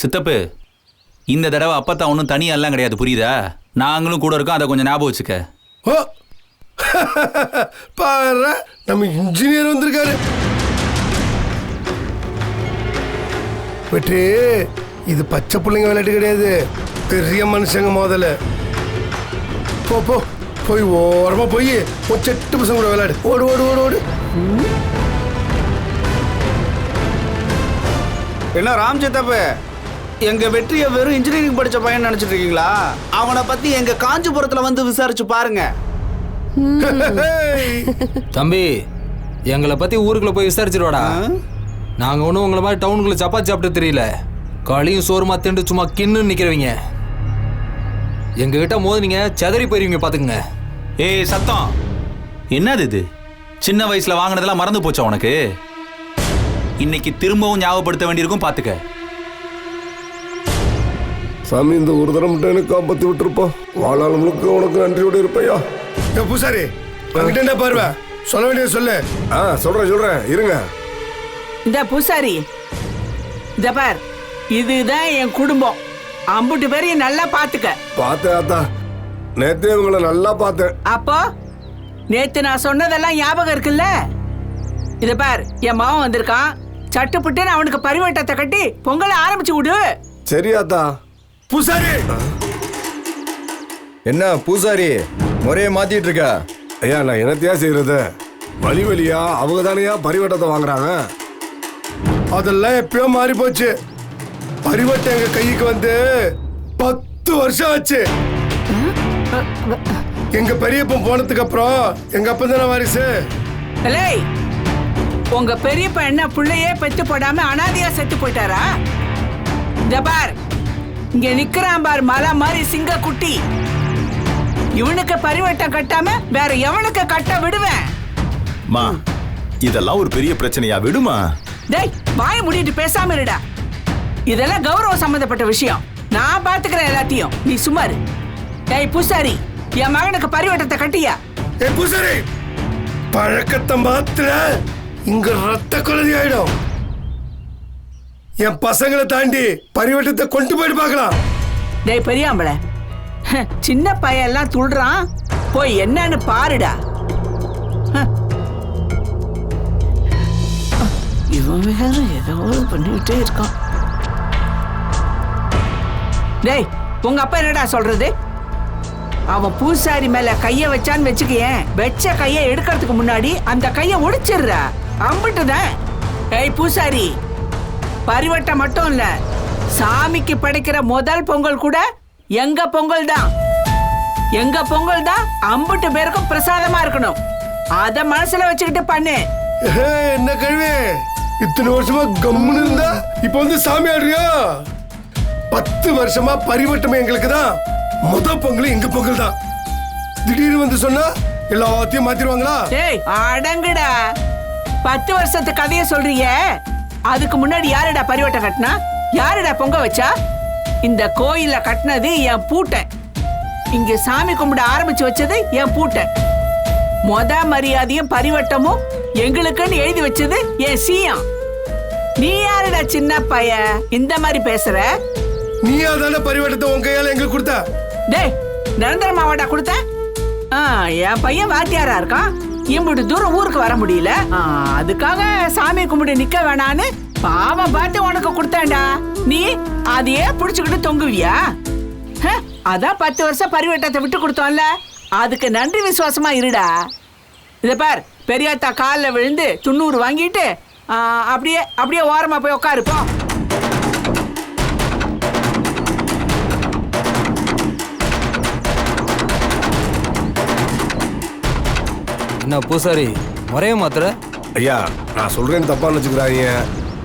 சித்தப்பு இந்த தடவை அப்பத்தா ஒன்றும் தனியெல்லாம் கிடையாது புரியுதா? நாங்களும் கூட இருக்கோம் அதை கொஞ்சம் ஞாபகம் வச்சுக்க. ஓ! பாரு நம்ம இன்ஜினியர் வந்திருக்காரு. வெற்றி இது பச்சை பிள்ளைங்க விளையாட்டு கிடையாது. பெரிய மனுஷங்க முதல்ல போ போ போய் ஓரமா போய் ஒரு செட்டு பசங்க கூட விளையாடு. ஓடு ஓடு ஓடு ஓடு. என்ன ராம் சித்தப்பு? எங்க வெற்றியை வெறும் இன்ஜினியரிங் படிச்ச பையன் நினைச்சிட்டு இருக்கீங்களா? அவனை பத்தி எங்க காஞ்சிபுரத்துல வந்து விசாரிச்சு பாருங்க. தம்பி எங்களை பத்தி ஊருக்குள்ள போய் விசாரிச்சிருவாடா. நாங்க ஒன்றும் உங்களை மாதிரி டவுனுக்குள்ள சப்பாத்தி சாப்பிட்டு தெரியல. களியும் சோறுமா திண்டு சும்மா கின்னு நிக்கிறவங்க. எங்க கிட்ட மோதுனீங்க செதறி போயிருவீங்க பாத்துக்குங்க. ஏய் சத்தம். என்னது இது? சின்ன வயசுல வாங்கினதெல்லாம் மறந்து போச்சா உனக்கு? இன்னைக்கு திரும்பவும் ஞாபகப்படுத்த வேண்டியிருக்கும் பாத்துக்க. சாமி இந்த ஒரு தரம் மட்டும் எனக்கு காப்பாத்தி விட்டுருப்போம் வாழ்நாள் முழுக்க உனக்கு நன்றியோடு இருப்பையா? பூசாரி அங்கிட்ட என்ன பார்வை? சொல்ல வேண்டியது சொல்லு. ஆ சொல்றேன் சொல்றேன். இருங்க. இந்த பூசாரி. இந்த பார். இதுதான் என் குடும்பம். அம்புட்டு பேரையும் நல்லா பாத்துக்க. பார்த்தேன் ஆத்தா. நேத்தே உங்களை நல்லா பார்த்தேன். அப்போ நேத்து நான் சொன்னதெல்லாம் ஞாபகம் இருக்குல்ல? இத பார் என் மாவன் வந்திருக்கான். சட்டுப்புட்டுன்னு அவனுக்கு பரிவட்டத்தை கட்டி பொங்கலை ஆரம்பிச்சு விடு சரி ஆத்தா. பூசாரி! என்ன பூசாரி? முறையை மாத்திட்டு இருக்க ஐயா நான் என்னத்தையா செய்யறது? வழி வழியா அவங்க தானையா பரிவட்டத்தை வாங்குறாங்க? அதெல்லாம் எப்பயோ மாறி போச்சு. பரிவட்டம் எங்க கைக்கு வந்து பத்து வருஷம் ஆச்சு. எங்க பெரியப்பன் போனதுக்கு அப்புறம் எங்க அப்பா தானே வாரிசு? உங்க பெரியப்பா என்ன புள்ளையே பெத்து போடாம அனாதையா செத்து போயிட்டாரா? இந்த பார் இங்க நிக்கிறான் பார் மலை மாதிரி சிங்க குட்டி இவனுக்கு பரிவட்டம் கட்டாம வேற எவனுக்கு கட்ட விடுவேன்? மா இதெல்லாம் ஒரு பெரிய பிரச்சனையா விடுமா? டேய் வாய மூடிட்டு பேசாம இருடா. இதெல்லாம் கௌரவம் சம்பந்தப்பட்ட விஷயம். நான் பாத்துக்கிறேன் எல்லாத்தையும். நீ சுமாரு டேய் பூசாரி என் மகனுக்கு பரிவட்டத்தை கட்டியா? ஏ பூசாரி பழக்கத்தை மாத்திர இங்க ரத்த கொலதி ஆயிடும் என் பசங்களை தாண்டி பரிவட்டத்தை கொண்டு போயிட்டு பார்க்கலாம். டேய் பெரியாம்பள. சின்ன பையன் எல்லாம் துள்றான். போய் என்னன்னு பாருடா. இவன் வேற ஏதோ பண்ணிக்கிட்டே இருக்கான். டேய் உங்க அப்பா என்னடா சொல்றது? அவன் பூசாரி மேல கைய வச்சான்னு வச்சுக்கயேன். வச்ச கைய எடுக்கிறதுக்கு முன்னாடி அந்த கைய ஒடிச்சிடுற. அம்பிட்டுதான். ஏய் பூசாரி. பரிவட்டம் மட்டும் இல்ல. சாமிக்கு படைக்கிற முதல் பொங்கல் கூட எங்க பொங்கல் தான். எங்க பொங்கல் தான் அம்புட்டு பேருக்கும் பிரசாதமா இருக்கணும். அத மனசுல வச்சுக்கிட்டு பண்ணு. என்ன கழுவி இத்தனை வருஷமா கம்முன்னு இருந்தா இப்ப வந்து சாமி ஆடுறியா? பத்து வருஷமா பரிவட்டம் எங்களுக்கு தான். முத பொங்கல் எங்க பொங்கல் தான். திடீர்னு வந்து சொன்னா எல்லாத்தையும் மாத்திருவாங்களா அடங்குடா. பத்து வருஷத்து கதைய சொல்றீங்க? அதுக்கு முன்னாடி யாருடா பரிவட்டம் கட்டினா? யாருடா பொங்க வச்சா? இந்த கோயில்ல கட்டினது என் பூட்டன் இங்க சாமி கும்பிட ஆரம்பிச்சு வச்சது என் பூட்டன் மொத மரியாதையும் பரிவட்டமும் எங்களுக்குன்னு எழுதி வச்சது என் சீயம். நீ யாருடா சின்ன பைய? இந்த மாதிரி பேசுற? நீயா தானே பரிவட்டத்தை உன் கையால எங்களுக்கு கொடுத்த? டேய் நிரந்தர மாவாடா கொடுத்த? ஆ, என் பையன் வாத்தியாரா இருக்கான்? இம்புட்டு தூரம் ஊருக்கு வர முடியல. அதுக்காக சாமி கும்பிட்டு நிக்க வேணான்னு பாவம் பார்த்து உனக்கு கொடுத்தேன்டா. நீ அதையே புடிச்சுக்கிட்டு தொங்குவியா? அதான் பத்து வருஷம் பரிவட்டத்தை விட்டு கொடுத்தோம்ல. அதுக்கு நன்றி விசுவாசமா இருடா. இத பார் பெரியாத்தா காலில் விழுந்து துண்ணூறு வாங்கிட்டு அப்படியே அப்படியே ஓரமா போய் உட்காருப்போம் என்ன பூசாரி? முறையை மாத்திர ஐயா நான் சொல்றேன்னு தப்பா நினைச்சுக்கிறாங்க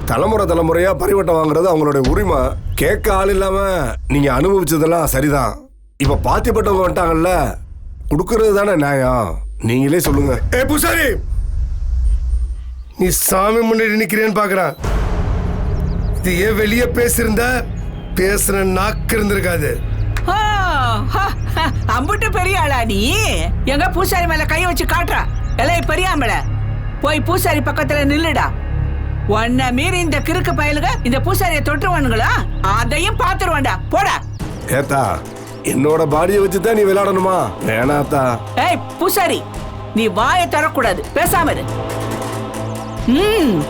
தலைமுறை தலைமுறையா பரிவட்டம் வாங்குறது அவங்களுடைய உரிமை. கேட்க ஆள் இல்லாம நீங்க அனுபவிச்சதெல்லாம் சரிதான். இப்ப பாத்திப்பட்டவங்க வந்துட்டாங்கல்ல கொடுக்கறது தானே நியாயம். நீங்களே சொல்லுங்க. ஏ பூசாரி! நீ சாமி முன்னாடி நிக்கிறேன்னு பாக்குறான். இது ஏன் வெளியே பேசியிருந்த பேசுன நாக்கு இருந்திருக்காது. அம்புட்டு பெரிய ஆளா நீ? எங்க பூசாரி மேல கைய வச்சு காட்டுறா. எல்லாம் பெரியாமல போய் பூசாரி பக்கத்துல நில்லுடா. உன்னை மீறி இந்த கிறுக்கு பயலுக இந்த பூசாரிய தொட்டுருவானுங்களா? அதையும் பாத்துருவான்டா. போடா. ஏத்தா என்னோட பாடியை வச்சு தான் நீ விளையாடணுமா? வேணாத்தா. ஏய் பூசாரி நீ வாயை தரக்கூடாது பேசாம இரு. ம்.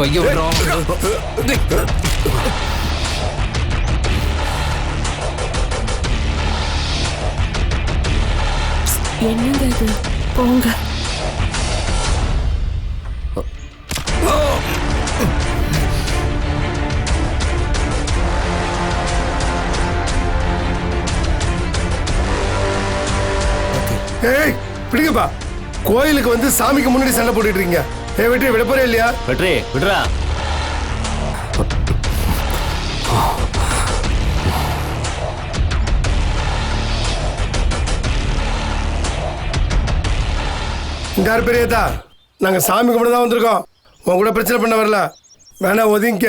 கையை என்னங்க இது போங்க ஏய் பிடிங்கப்பா. கோயிலுக்கு வந்து சாமிக்கு முன்னாடி சண்டை போட்டுட்டு இருக்கீங்க. ஏ வெற்றி விட போறே இல்லையா? வெற்றி விடுறா. யார் பெரியதா நாங்க சாமி கும்பிட தான் வந்திருக்கோம். உன் கூட பிரச்சனை பண்ண வரல. வேணா ஒதுங்க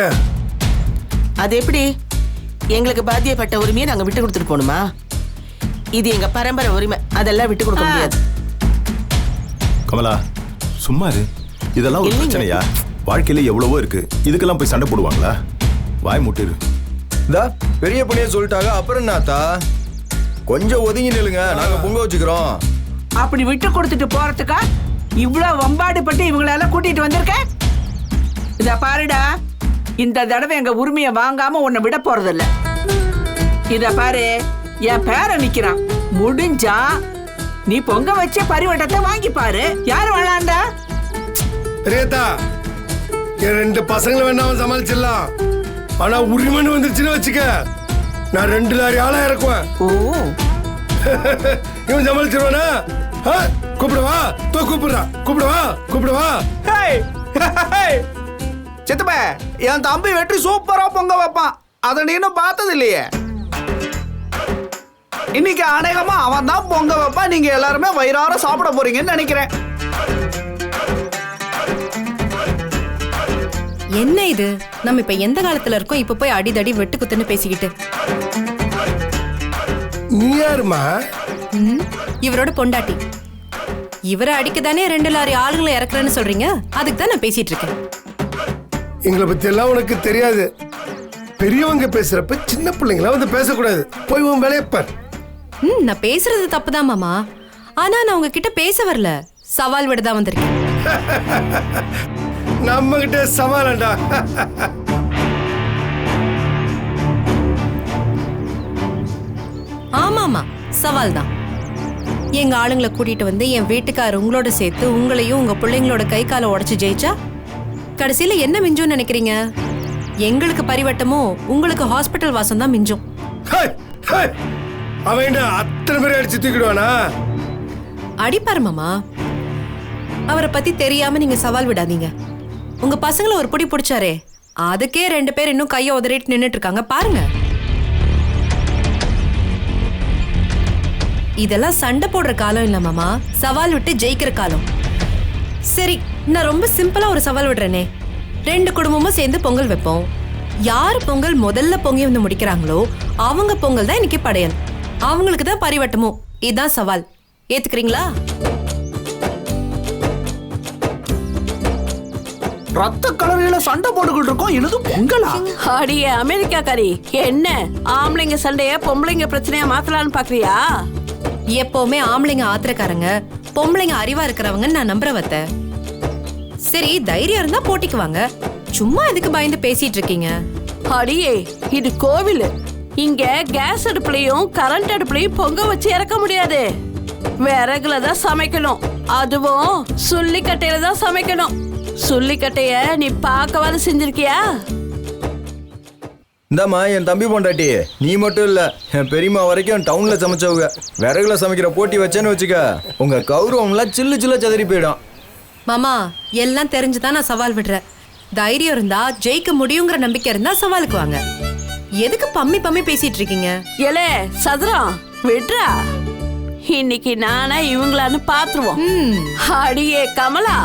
அது எப்படி? எங்களுக்கு பாத்தியப்பட்ட உரிமையை நாங்க விட்டு கொடுத்துட்டு போகணுமா? இது எங்க பரம்பரை உரிமை. அதெல்லாம் விட்டு கொடுக்க முடியாது. கமலா சும்மா இரு. இதெல்லாம் ஒரு. பிரச்சனையா? வாழ்க்கையில எவ்வளவோ இருக்கு. இதுக்கெல்லாம் போய் சண்டை போடுவாங்களா? வாய் முட்டிரு. பெரிய பொண்ணிய சொல்லிட்டாங்க. அப்புறம் என்னத்தா? கொஞ்சம் ஒதுங்கி நில்லுங்க. நாங்க பொங்க வச்சுக்கிறோம். அப்படி விட்டு கொடுத்துட்டு போறதுக்கா? இவ்வளவு வம்பாடு பட்டு இவங்களெல்லாம் கூட்டிட்டு வந்திருக்க? இத பாருடா. இந்த தடவை எங்க உரிமையை வாங்காம உன்னை விட போறதில்ல. இத பாரு. என் பேரன் நிக்கிறான். முடிஞ்சா நீ பொங்க வச்ச பரிவட்டத்தை வாங்கி பாரு யாரு வேணாண்டா பெரியதா என் ரெண்டு பசங்களை வேணாம் சமாளிச்சிடலாம். ஆனா உரிமைன்னு வந்துருச்சுன்னு வச்சுக்க நான் ரெண்டு லாரி ஆளா இறக்குவேன். ஓ. இவன் சமாளிச்சிருவானா? கூப்பிடுவா தோ கூப்பிடுறா. கூப்பிடுவா கூப்பிடுவா. சித்தப்ப என் தம்பி வெற்றி சூப்பரா பொங்க வைப்பான். அதை நீ இன்னும் பார்த்தது இல்லையே இன்னைக்கு அநேகமா அவன் தான் பொங்க வைப்பான் நீங்க எல்லாருமே வயிறார சாப்பிட போறீங்கன்னு நினைக்கிறேன். என்ன இது? நம்ம இப்ப எந்த காலத்துல இருக்கோம்? இப்ப போய் அடிதடி வெட்டு குத்துன்னு பேசிக்கிட்டு. நீ யாருமா ம், இவரோட பொண்டாட்டி. இவரை அடிக்கதானே ரெண்டு லாரி ஆளுங்களை இறக்குறேன்னு சொல்றீங்க? அதுக்கு தான் நான் பேசிட்டு இருக்கேன். எங்களை பத்தி எல்லாம் உனக்கு தெரியாது. பெரியவங்க பேசுறப்ப சின்ன பிள்ளைங்களா வந்து பேசக்கூடாது. போய் உன் வேலையை பார். ம் நான் பேசுறது தப்புதான் மாமா. ஆனா நான் உங்ககிட்ட பேச வரல. சவால் விட தான் வந்திருக்கேன். நம்ம கிட்ட சமாளம்டா ஆமாமா சவால் தான் எங்க ஆளுங்களை கூட்டிட்டு வந்து என் வீட்டுக்காரர் உங்களோட சேர்த்து உங்களையும் உங்க பிள்ளைங்களோட கை காலை உடைச்சு ஜெயிச்சா? கடைசியில என்ன மிஞ்சும்னு நினைக்கிறீங்க? எங்களுக்கு பரிவட்டமோ உங்களுக்கு ஹாஸ்பிட்டல் வாசம் தான் மிஞ்சும். அவன் அத்தனை பேரை அடிச்சு தூக்கிடுவானா? அடிப்பாரு மாமா. அவரை பத்தி தெரியாம நீங்க சவால் விடாதீங்க. உங்க பசங்களை ஒரு பிடி பிடிச்சாரே. அதுக்கே ரெண்டு பேர் இன்னும் கையை உதறிட்டு நின்னுட்டு இருக்காங்க பாருங்க. இதெல்லாம் சண்டை போடுற காலம் இல்ல மாமா. சவால் விட்டு ஜெயிக்கிற காலம். சரி நான் ரொம்ப சிம்பிளா ஒரு சவால் விடுறேனே. ரெண்டு குடும்பமும் சேர்ந்து பொங்கல் வைப்போம். யார் பொங்கல் முதல்ல பொங்கி வந்து முடிக்கிறாங்களோ அவங்க பொங்கல் தான் இன்னைக்கு படையல். அவங்களுக்கு தான் பரிவட்டமும். இதுதான் சவால். ஏத்துக்கிறீங்களா? ரத்த கலவையில சண்டை போட்டுக்கிட்டு இருக்கோம். எனது பொங்கலா? அடியே அமெரிக்காக்காரி என்ன? ஆம்பளைங்க சண்டைய பொம்பளைங்க பிரச்சனையா மாத்தலாம்னு பாக்குறியா? எப்பவுமே ஆம்பளைங்க ஆத்திரக்காரங்க பொம்பளைங்க அறிவா இருக்கிறவங்கன்னு நான் நம்புற வத்த. சரி தைரியம் இருந்தா போட்டிக்குவாங்க சும்மா எதுக்கு பயந்து பேசிட்டு இருக்கீங்க? அடியே இது கோவில். இங்க கேஸ் அடுப்புலயும் கரண்ட் அடுப்புலயும் பொங்க வச்சு இறக்க முடியாது. விறகுல தான் சமைக்கணும். அதுவும் சுள்ளிக்கட்டையில தான் சமைக்கணும். சுள்ளிக்கட்டைய நீ பார்க்கவாது செஞ்சிருக்கியா? இந்தாம்மா என் தம்பி பொண்டாட்டி. நீ மட்டும் இல்ல என் பெரியம்மா வரைக்கும் டவுன்ல சமைச்சவங்க. விறகுல சமைக்கிற போட்டி வச்சேன்னு வச்சுக்க உங்க கௌரவம்லாம் சில்லு சில்ல சதறி போயிடும். மாமா எல்லாம் தெரிஞ்சுதான் நான் சவால் விடுறேன். தைரியம் இருந்தா ஜெயிக்க முடியுங்கிற நம்பிக்கை இருந்தா சவாலுக்கு வாங்க. எதுக்கு பம்மி பம்மி பேசிட்டு இருக்கீங்க? ஏலே சதுரம் விட்றா. இன்னைக்கு நானா இவங்களான்னு பாத்துருவோம். அடியே கமலா.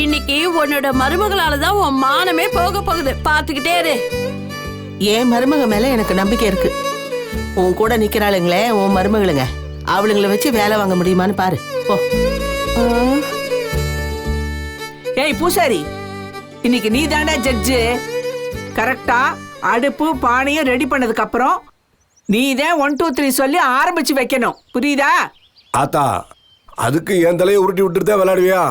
இன்னைக்கு உன்னோட மருமகளால தான் உன் மானமே போக போகுது. பாத்துக்கிட்டே இரு. என் மருமக மேல எனக்கு நம்பிக்கை இருக்கு. உன் கூட நிக்கிறாளுங்களே உன் மருமகளுங்க. அவளுங்களை வச்சு வேலை வாங்க முடியுமான்னு பாரு. போ. ஏய் பூசாரி. இன்னைக்கு நீ தாண்டா ஜட்ஜு கரெக்டா அடுப்பு பானையும் ரெடி பண்ணதுக்கு அப்புறம் நீ தான் ஒன் டூ த்ரீ சொல்லி ஆரம்பிச்சு வைக்கணும். புரியுதா? ஆத்தா அதுக்கு என் தலையை உருட்டி விட்டுட்டு தான் விளையாடுவியா?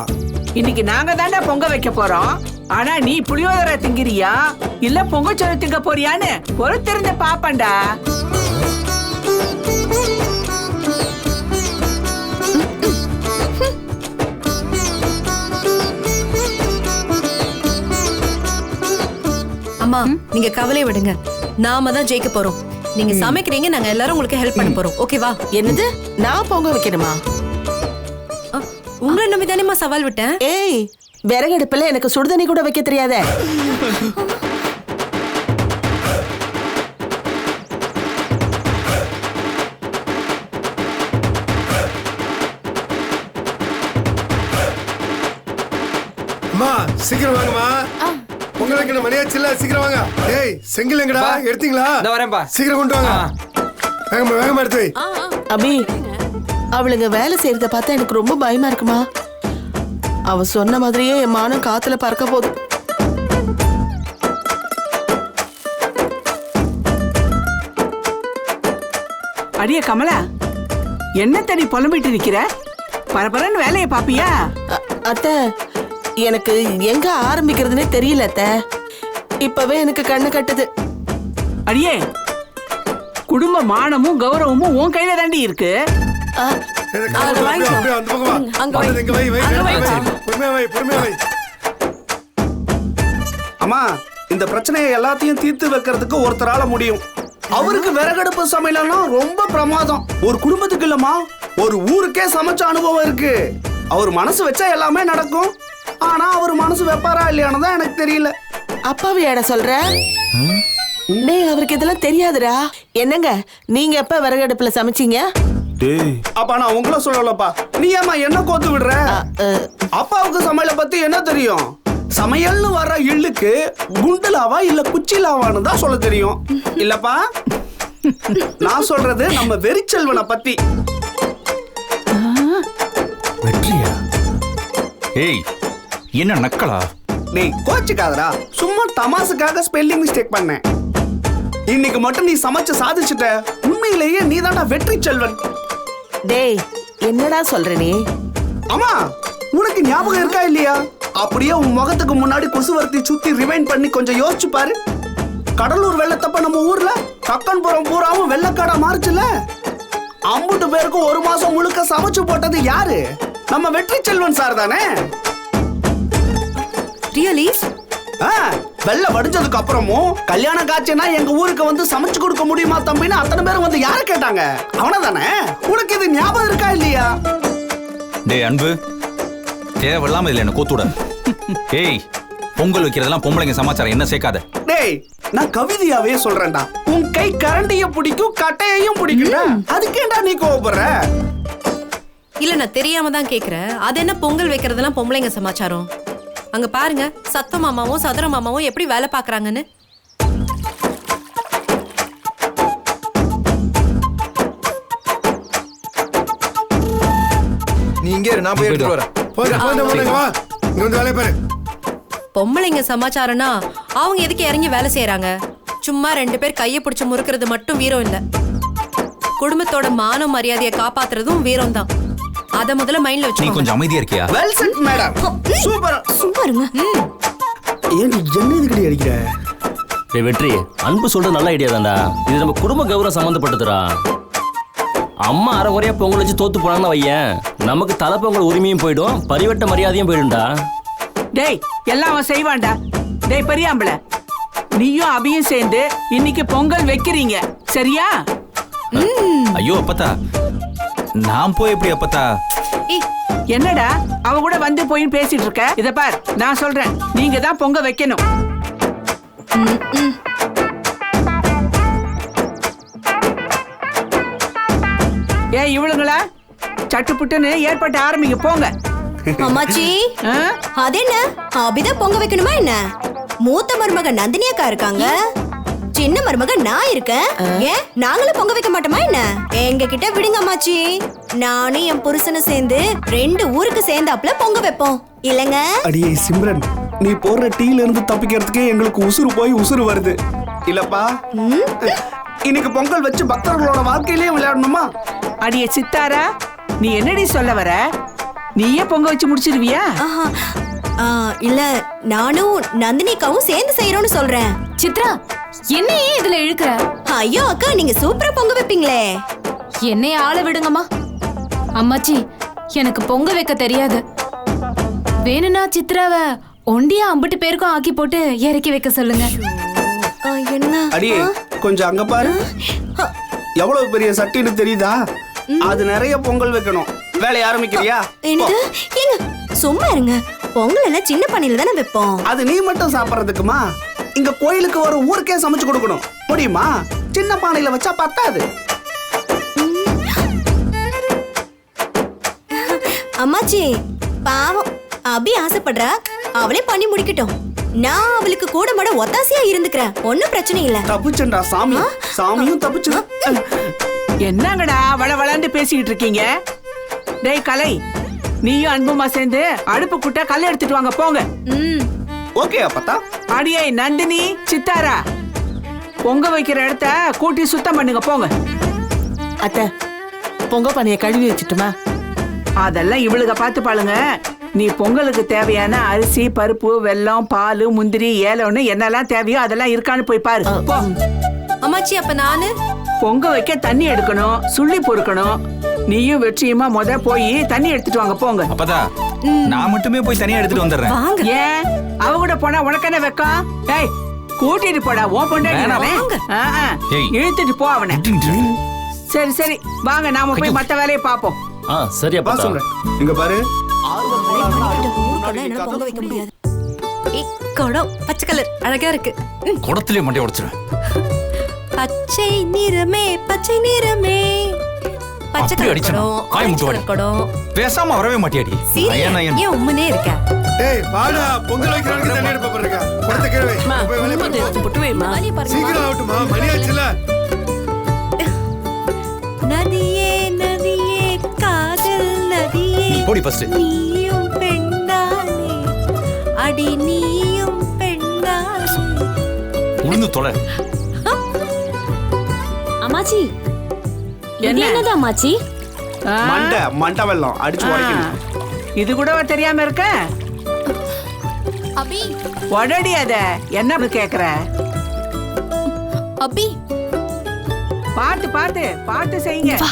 இன்னைக்கு நாங்க தாண்டா பொங்க வைக்க போறோம். ஆனா நீ புளியோதரை திங்கிறியா? இல்ல பொங்கச்சோறு திங்க போறியான்னு பொறுத்திருந்து பாப்பண்டா அம்மா நீங்க கவலை விடுங்க. நாம தான் ஜெயிக்க போறோம். நீங்க சமைக்கிறீங்க நாங்க எல்லாரும் உங்களுக்கு ஹெல்ப் பண்ண போறோம். ஓகேவா என்னது? நான் பொங்க வைக்கணுமா? உங்களை நம்பி தானேம்மா சவால் விட்டேன்? ஏய் விறகடுப்புல எனக்கு சுடுதண்ணி கூட வைக்க தெரியாதே. அம்மா சீக்கிரம் வாங்கம்மா. உங்களுக்கு மணியாச்சுல சீக்கிரம் வாங்க. ஏய் செங்கல் எங்கடா. எடுத்தீங்களா? இதோ வரேன்பா. சீக்கிரம் கொண்டு வாங்க. வேகமா வேகமா எடுத்து வை. அபி அவளுங்க வேலை செய்யறத பார்த்தா எனக்கு ரொம்ப பயமா இருக்குமா? அவ சொன்ன மாதிரியே என் மானம் காத்துல பறக்க போகுது. அடியே கமலா என்ன தனி புலம்பிட்டு நிக்கிற? பரபரன்னு வேலையை பாப்பியா? அத்தை எனக்கு எங்க ஆரம்பிக்கிறதுனே தெரியல அத்தை. இப்பவே எனக்கு கண்ணு கட்டுது. அடியே குடும்ப மானமும் கௌரவமும் உன் கையில தாண்டி இருக்கு. அ, இதை அதை அப்படியே, வாங்கிக்கோ. அப்படியே அந்த பக்கம் வா. அங்க வை. அடுத்தது இங்க வை, வை, அங்க வை, வை. வை. பொறுமையா வை, பொறுமையா வை. அம்மா இந்த பிரச்சனையை எல்லாத்தையும் தீர்த்து வைக்கிறதுக்கு ஒருத்தரால முடியும் அவருக்கு விறகடுப்பு சமையலன்னா ரொம்ப பிரமாதம் ஒரு குடும்பத்துக்கு இல்லம்மா ஒரு ஊருக்கே சமைச்ச அனுபவம் இருக்கு அவர் மனசு வச்சா எல்லாமே நடக்கும் ஆனா அவர் மனசு வைப்பாரா இல்லையானு தான் எனக்கு தெரியல அப்பாவி ஏட சொல்ற டேய் அவருக்கு இதெல்லாம் தெரியாதுடா என்னங்க நீங்க எப்ப விறகடுப்புல சமைச்சீங்க டேய். அப்பா நான் உங்களை சொல்லலப்பா. நீ ஏமா என்ன கோத்து விடுற? அப்பாவுக்கு சமையலை பத்தி என்ன தெரியும்? சமையல்னு வர்ற இள்ளுக்கு குண்டுலாவா இல்ல குச்சிலாவான்னு தான் சொல்ல தெரியும். இல்லப்பா நான் சொல்றது நம்ம வெறிச்செல்வனை பத்தி. வெற்றியா? ஏய் என்ன நக்கலா? டேய் கோச்சுக்காதடா. சும்மா தமாசுக்காக ஸ்பெல்லிங் மிஸ்டேக் பண்ணேன் இன்னைக்கு மட்டும் நீ சமைச்சு சாதிச்சுட்ட. உண்மையிலேயே நீ வெற்றி செல்வன் டேய் என்னடா சொல்ற நீ? அம்மா உனக்கு ஞாபகம் இருக்கா இல்லையா? அப்படியே உன் முகத்துக்கு முன்னாடி குசுவர்த்தி சுத்தி ரிவைண்ட் பண்ணி கொஞ்சம் யோசிச்சு பாரு. கடலூர் வெள்ளத்தப்ப நம்ம ஊர்ல கக்கன்புரம் பூராவும் வெள்ளக்காடா மாறுச்சுல அம்புட்டு பேருக்கும் ஒரு மாசம் முழுக்க சமைச்சு போட்டது யாரு? நம்ம வெற்றி செல்வன் சார் தானே? ரியலி ஆ, வெள்ளம் வடிஞ்சதுக்கு அப்புறமும் கல்யாண காட்சினா எங்க ஊருக்கு வந்து சமைச்சு கொடுக்க முடியுமா தம்பின்னு அத்தனை பேரும் வந்து யார கேட்டாங்க? அவன தானே உனக்கு இது ஞாபகம் இருக்கா இல்லையா? டேய் அன்பு. தேவையில்லாம இதுல என்ன கோத்துட ஏய் பொங்கல் வைக்கிறதெல்லாம் பொம்பளைங்க சமாச்சாரம். என்ன சேர்க்காத. டேய் நான் கவிதையாவே சொல்றேன்டா. உன் கை கரண்டிய பிடிக்கும் கட்டையையும் பிடிக்கும் அதுக்கேண்டா நீ கோவப்படுற? இல்ல நான் தெரியாம தான் கேக்குறேன். அது என்ன பொங்கல் வைக்கிறதெல்லாம் பொம்பளைங்க சமாச்சாரம்? அங்க பாருங்க சத்த மாமாவும் சதுர மாமாவும் எப்படி வேலை பாக்குறாங்கன்னு நீ இங்கே இரு, நான் போய் எடுத்துட்டு வரேன். போதும், போதும், போதும், வா. இங்க வந்து வேலையை பாரு. பொம்பளைங்க சமாச்சாரம்னா அவங்க எதுக்கு இறங்கி வேலை செய்யறாங்க? சும்மா ரெண்டு பேர் கையை பிடிச்சு முறுக்கிறது மட்டும் வீரம் இல்ல. குடும்பத்தோட மான மரியாதையை காப்பாத்துறதும் வீரம் தான் அத முதல்ல மைண்ட்ல நீ வச்சுக்கோங்க. கொஞ்சம் அமைதியா இருக்கியா? வெல் செட் மேடம் சூப்பர் சும்மா இருங்க. ஏன் நீ என்ன இதுக்கடி அடிக்கிற? டேய் வெற்றி அன்பு சொல்றது நல்ல ஐடியா தான்டா. இது நம்ம குடும்ப கௌரவம் சம்மந்தப்பட்டதுடா. அம்மா அரை குறையா பொங்கல் வச்சு தோத்து போனான்னு வையேன். நமக்கு தலைப்பொங்கல் உரிமையும் போயிடும் பரிவட்ட மரியாதையும் போயிடும்டா. டேய் எல்லாம் அவன் செய்வான்டா. டேய் பெரியாம்பள நீயும் அபியும் சேர்ந்து இன்னைக்கு பொங்கல் வைக்கிறீங்க. சரியா? ஐயோ அப்பத்தா. நான் போய் எப்படி அப்பத்தா? என்னடா? அவ கூட வந்து போய் பேசிட்டு இருக்க? இத பார் நான் சொல்றேன். நீங்க தான் பொங்க வைக்கணும். ஏய் இவளுங்களா? சட்டுப்புட்டுன்னு ஏற்பட்டு ஆரம்பிங்க போங்க. அம்மாச்சி? அது என்ன அபிதான் பொங்க வைக்கணுமா என்ன? மூத்த மருமக நந்தினி அக்கா இருக்காங்க. சின்ன மருமக நான் இருக்கேன். ஏன்? நாங்களும் பொங்க வைக்க மாட்டோமா என்ன? எங்க கிட்ட விடுங்க அம்மாச்சி. நானும் என் புருஷனும் சேர்ந்து ரெண்டு ஊருக்கு சேர்ந்தாப்புல பொங்க வைப்போம். இல்லங்க? அடியே சிம்ரன் நீ போடுற டீல இருந்து தப்பிக்கிறதுக்கே எங்களுக்கு உசுறு போய் உசுறு வருது. இல்லப்பா. இன்னைக்கு பொங்கல் வச்சு பக்தர்களோட வாழ்க்கையிலேயே விளையாடணுமா? அடியே சித்தாரா நீ என்னடி சொல்ல வர? நீயே பொங்க வச்சு முடிச்சிருவியா? இல்ல நானும் நந்தினிக்காவும் சேர்ந்து செய்யறோம்னு சொல்றேன். சித்ரா என்னையே இதுல இழுக்கிற? ஐயோ அக்கா நீங்க சூப்பரா பொங்க வைப்பீங்களே. என்னைய ஆள விடுங்கம்மா. அம்மாச்சி எனக்கு பொங்க வைக்க தெரியாது. வேணும்னா சித்ராவ ஒண்டியா அம்பிட்டு பேருக்கும் ஆக்கி போட்டு இறக்கி வைக்க சொல்லுங்க. ஆ, என்ன? அடியே கொஞ்சம் அங்க பாரு. எவ்வளவு பெரிய சட்டின்னு தெரியுதா? அது நிறைய பொங்கல் வைக்கணும். வேலைய ஆரம்பிக்கிறியா? என்னது? ஏங்க சும்மா இருங்க. பொங்கல் எல்லாம் சின்ன பானையில தானே வைப்போம். அது நீ மட்டும் சாப்பிடுறதுக்குமா? இங்க கோயிலுக்கு வர ஊருக்கே சமைச்சு கொடுக்கணும். முடியுமா? சின்ன பானையில வச்சா பத்தாது. அம்மாச்சி பாவம். அபி ஆசைப்படுறா. அவளே பண்ணி முடிக்கட்டும். நான் அவளுக்கு கூட மாட ஒத்தாசையா இருந்துக்கிறேன். ஒன்னும் பிரச்சனை இல்ல. தப்புச்சுண்டா சாமி. சாமியும் தப்புச்சு என்னங்கடா வள வளன்னு பேசிக்கிட்டு இருக்கீங்க? டேய் கலை. நீயும் அன்புமா சேர்ந்து அடுப்பு குட்ட கல் எடுத்துட்டு வாங்க போங்க. ஓகே அப்பத்தா அடியே நந்தினி சித்தாரா. பொங்க வைக்கிற இடத்த கூட்டி சுத்தம் பண்ணுங்க போங்க. அத்தை பொங்க பானையை கழுவி வச்சுட்டுமா? அதெல்லாம் இவளுக பார்த்து பாளுங்க. நீ பொங்கலுக்கு தேவையான அரிசி பருப்பு வெல்லம் பால் முந்திரி ஏலம்னு என்னெல்லாம் தேவையோ அதெல்லாம் இருக்கான்னு போய் பாரு. அம்மாச்சி அப்ப நானு? பொங்க வைக்க தண்ணி எடுக்கணும் சுள்ளி பொறுக்கணும். நீயும் வெற்றியுமா முத போய் தண்ணி எடுத்துட்டு வாங்க போங்க. அப்பதா நான் மட்டுமே போய் தனியா எடுத்துட்டு வந்துடுறேன். ஏன்? அவ கூட போனா உனக்கு என்ன வெக்கம்? ஏய் கூட்டிட்டு போடா? வாங்க. ஆ, ஆ. ஏய். இழுத்துட்டு போ அவனை. சரி சரி. வாங்க நாம போய் மத்த வேலையை பாப்போம் ஆ சரியா வா சொல்றேன். இங்க பாரு. ஊருக்கெல்லாம் என்னால பொங்க வைக்க முடியாது ஏய், குடம் பச்சை கலர். அழகா இருக்கு. குடத்திலே மண்டை உடைச்சிருவேன். பச்சை நிறமே பச்சை நிறமே. பச்சை அப்படி கலர் அடிச்சனா? குடம் காய் ஆரஞ்சு முட்டு கலர் குடம் பேசாம வரவே மாட்டியாடி. சீரியல் ஐயா, நான் ஏன் உம்மனே இருக்க? டேய் வாடா பொங்கல் வைக்கிறாங்க தண்ணி எடுப்ப பாருங்க படத்தை கேள்வி போய் வேலையை பாரு, போ. சீக்கிரம் ஆகட்டுமா மணி ஆச்சுல நதியே நதியே காதல் நதியே. நீ போடி first. நீயும் பெண்தானே அடி நீயும் பெண்தானே உளுந்து தொலை. அம்மாச்சி? இது என்ன? என்னது அம்மாச்சி? ஆ? மண்டை மண்டை வெள்ளம் அடிச்சு. உடைக்கணும். இது கூடவா தெரியாம இருக்க? அபி. உடடி அத. என்ன அப்படி கேக்குற? அபி. பாத்து பாத்து பாத்து செய்யுங்க. வா.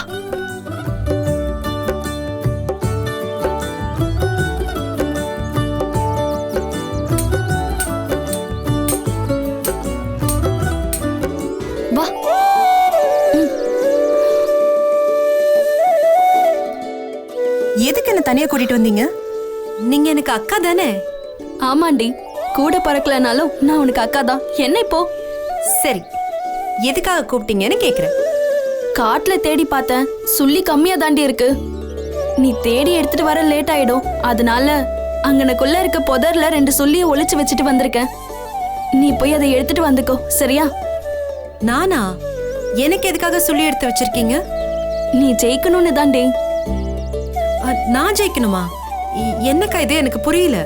தனியா கூட்டிட்டு வந்தீங்க? நீங்க எனக்கு அக்கா தானே? ஆமாண்டி கூட பறக்கலனாலும் நான் உனக்கு அக்கா தான். என்ன இப்போ? சரி எதுக்காக கூப்பிட்டீங்கன்னு கேக்குறேன். காட்டுல தேடி பார்த்தேன். சுள்ளி கம்மியா தாண்டி இருக்கு. நீ தேடி எடுத்துட்டு வர லேட் ஆயிடும். அதனால அங்கனக்குள்ள இருக்க புதர்ல ரெண்டு சொல்லிய ஒளிச்சு வச்சுட்டு வந்திருக்கேன். நீ போய் அதை எடுத்துட்டு வந்துக்கோ சரியா? நானா? எனக்கு எதுக்காக சொல்லி எடுத்து வச்சிருக்கீங்க? நீ ஜெயிக்கணும்னு தாண்டி. நான் ஜெயிக்கணுமா? என்னக்கா இது? எனக்கு புரியல.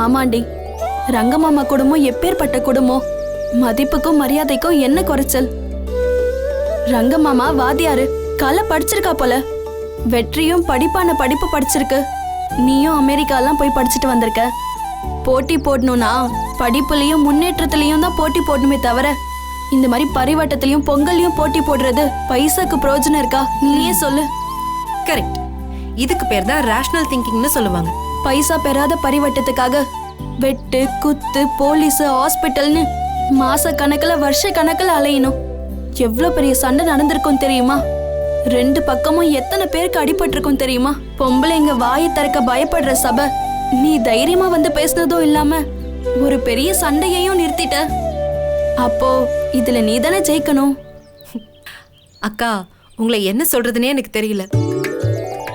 ஆமாண்டி. ரங்கமாமா குடும்பம் எப்பேற்பட்ட குடும்பம் மதிப்புக்கும் மரியாதைக்கும் என்ன குறைச்சல்? ரங்கமாமா வாத்தியாரு கலை படிச்சிருக்கா போல. வெற்றியும் படிப்பான படிப்பு படிச்சிருக்கு. நீயும் அமெரிக்காலாம் போய் படிச்சுட்டு வந்திருக்க. போட்டி போடணும்னா படிப்புலயும் முன்னேற்றத்திலயும் தான் போட்டி போடணுமே தவிர இந்த மாதிரி பரிவட்டத்திலயும் பொங்கல்லையும் போட்டி போடுறது பைசாக்கு பிரயோஜனம் இருக்கா? நீயே சொல்லு. கரெக்ட் இதுக்கு பேர் தான் ரேஷனல் திங்கிங்னு சொல்லுவாங்க. பைசா பெறாத பரிவட்டத்துக்காக வெட்டு குத்து போலீஸ் ஹாஸ்பிட்டல்னு மாச கணக்குல வருஷ கணக்குல அலையணும். எவ்வளவு பெரிய சண்டை நடந்திருக்கும் தெரியுமா? ரெண்டு பக்கமும் எத்தனை பேருக்கு அடிபட்டிருக்கும் தெரியுமா? பொம்பளைங்க வாயை திறக்க பயப்படுற சபை. நீ தைரியமா வந்து பேசுனதும் இல்லாம ஒரு பெரிய சண்டையையும் நிறுத்திட்ட. அப்போ இதுல நீ தானே ஜெயிக்கணும்? அக்கா உங்களை என்ன சொல்றதுன்னே எனக்கு தெரியல.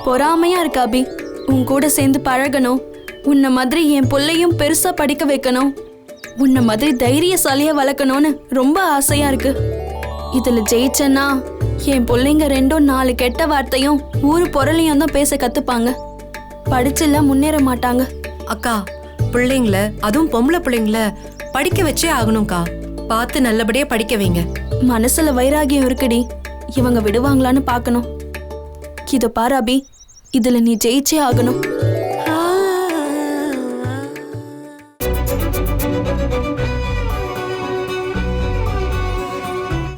பொறாமையா இருக்கு அபி. உன் கூட சேர்ந்து பழகணும். உன்னை மாதிரி என் புள்ளையும் பெருசா படிக்க வைக்கணும். உன்னை மாதிரி தைரியசாலியா வளர்க்கணும்னு ரொம்ப ஆசையா இருக்கு. இதுல ஜெயிச்சேன்னா என் பிள்ளைங்க ரெண்டும் நாலு கெட்ட வார்த்தையும் ஊரு பொருளையும் தான் பேச கத்துப்பாங்க. படிச்செல்லாம் முன்னேற மாட்டாங்க. அக்கா பிள்ளைங்கள அதுவும் பொம்பளை பிள்ளைங்கள படிக்க வச்சே ஆகணும்க்கா. பார்த்து நல்லபடியா படிக்க வைங்க. மனசுல வைராகியம் இருக்குடி. இவங்க விடுவாங்களான்னு பார்க்கணும். இத பாரு அபி. இதுல நீ ஜெயிச்சே ஆகணும்.